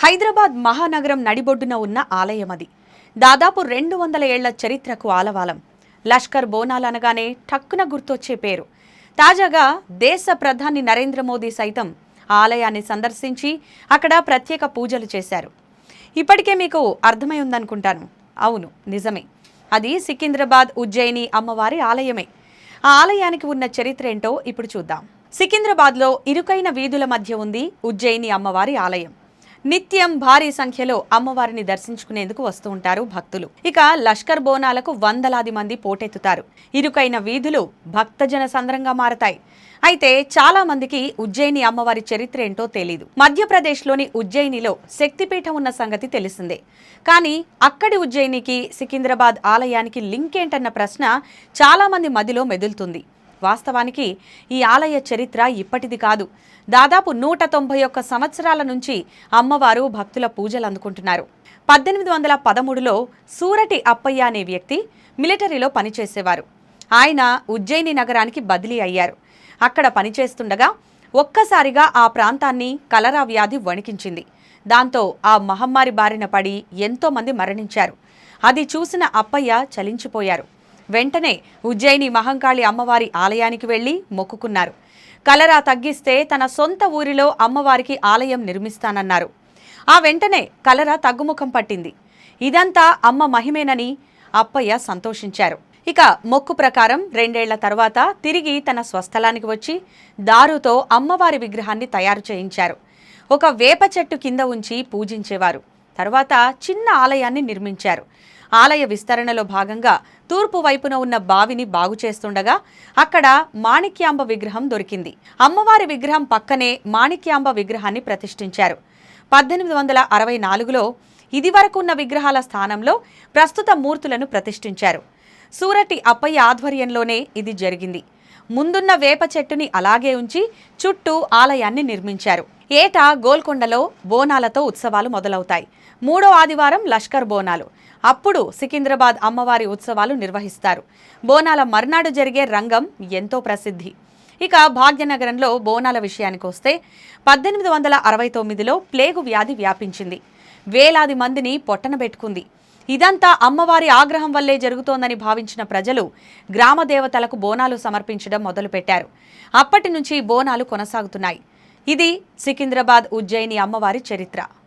హైదరాబాద్ మహానగరం నడిబొడ్డున ఉన్న ఆలయం అది. దాదాపు రెండు వందల ఏళ్ళ చరిత్రకు ఆలవాలం. లష్కర్ బోనాలు అనగానే టక్కున గుర్తొచ్చే పేరు. తాజాగా దేశ ప్రధాని నరేంద్ర మోదీ సైతం ఆలయాన్ని సందర్శించి అక్కడ ప్రత్యేక పూజలు చేశారు. ఇప్పటికే మీకు అర్థమై ఉందనుకుంటాను. అవును నిజమే. అది సికింద్రాబాద్ ఉజ్జయిని అమ్మవారి ఆలయమే. ఆ ఆలయానికి ఉన్న చరిత్ర ఏంటో ఇప్పుడు చూద్దాం. సికింద్రాబాద్లో ఇరుకైన వీధుల మధ్య ఉంది ఉజ్జయిని అమ్మవారి ఆలయం. నిత్యం భారీ సంఖ్యలో అమ్మవారిని దర్శించుకునేందుకు వస్తూ ఉంటారు భక్తులు. ఇక లష్కర్ బోనాలకు వందలాది మంది పోటెత్తుతారు. ఇరుకైన వీధులు భక్తజన సంద్రంగా మారతాయి. అయితే చాలా మందికి ఉజ్జయిని అమ్మవారి చరిత్ర ఏంటో తెలీదు. మధ్యప్రదేశ్లోని ఉజ్జయినిలో శక్తిపీఠం ఉన్న సంగతి తెలిసిందే. కానీ అక్కడి ఉజ్జయినికి సికింద్రాబాద్ ఆలయానికి లింక్ ఏంటన్న ప్రశ్న చాలా మంది మదిలో మెదులుతుంది. వాస్తవానికి ఈ ఆలయ చరిత్ర ఇప్పటిది కాదు. దాదాపు నూట తొంభై ఒక్క సంవత్సరాల నుంచి అమ్మవారు భక్తుల పూజలు అందుకుంటున్నారు. పద్దెనిమిది వందల పదమూడులో సూరటి అప్పయ్య అనే వ్యక్తి మిలిటరీలో పనిచేసేవారు. ఆయన ఉజ్జయిని నగరానికి బదిలీ అయ్యారు. అక్కడ పనిచేస్తుండగా ఒక్కసారిగా ఆ ప్రాంతాన్ని కలరా వ్యాధి వణికించింది. దాంతో ఆ మహమ్మారి బారిన పడి ఎంతోమంది మరణించారు. అది చూసిన అప్పయ్య చలించిపోయారు. వెంటనే ఉజ్జయిని మహంకాళి అమ్మవారి ఆలయానికి వెళ్ళి మొక్కుకున్నారు. కలరా తగ్గిస్తే తన సొంత ఊరిలో అమ్మవారికి ఆలయం నిర్మిస్తానన్నారు. ఆ వెంటనే కలరా తగ్గుముఖం పట్టింది. ఇదంతా అమ్మ మహిమేనని అప్పయ్య సంతోషించారు. ఇక మొక్కు ప్రకారం రెండేళ్ళ తర్వాత తిరిగి తన స్వస్థలానికి వచ్చి దారుతో అమ్మవారి విగ్రహాన్ని తయారు చేయించారు. ఒక వేప చెట్టు కింద ఉంచి పూజించేవారు. తర్వాత చిన్న ఆలయాన్ని నిర్మించారు. ఆలయ విస్తరణలో భాగంగా తూర్పు వైపున ఉన్న బావిని బాగు చేస్తుండగా అక్కడ మాణిక్యాంబ విగ్రహం దొరికింది. అమ్మవారి విగ్రహం పక్కనే మాణిక్యాంబ విగ్రహాన్ని ప్రతిష్ఠించారు. పద్దెనిమిది వందల అరవై నాలుగులో ఇదివరకు ఉన్న విగ్రహాల స్థానంలో ప్రస్తుత మూర్తులను ప్రతిష్ఠించారు. సూరటి అప్పయ్య ఆధ్వర్యంలోనే ఇది జరిగింది. ముందున్న వేప చెట్టుని అలాగే ఉంచి చుట్టూ ఆలయాన్ని నిర్మించారు. ఏటా గోల్కొండలో బోనాలతో ఉత్సవాలు మొదలవుతాయి. మూడో ఆదివారం లష్కర్ బోనాలు. అప్పుడు సికింద్రాబాద్ అమ్మవారి ఉత్సవాలు నిర్వహిస్తారు. బోనాల మర్నాడు జరిగే రంగం ఎంతో ప్రసిద్ధి. ఇక భాగ్యనగరంలో బోనాల విషయానికి వస్తే పద్దెనిమిది వందల అరవై తొమ్మిదిలో ప్లేగు వ్యాధి వ్యాపించింది. వేలాది మందిని పొట్టనబెట్టుకుంది ఇదంతా అమ్మవారి ఆగ్రహం వల్లే జరుగుతోందని భావించిన ప్రజలు గ్రామ దేవతలకు బోనాలు సమర్పించడం మొదలుపెట్టారు. అప్పటి నుంచి బోనాలు కొనసాగుతున్నాయి. ఇది సికింద్రాబాద్ ఉజ్జయిని అమ్మవారి చరిత్ర.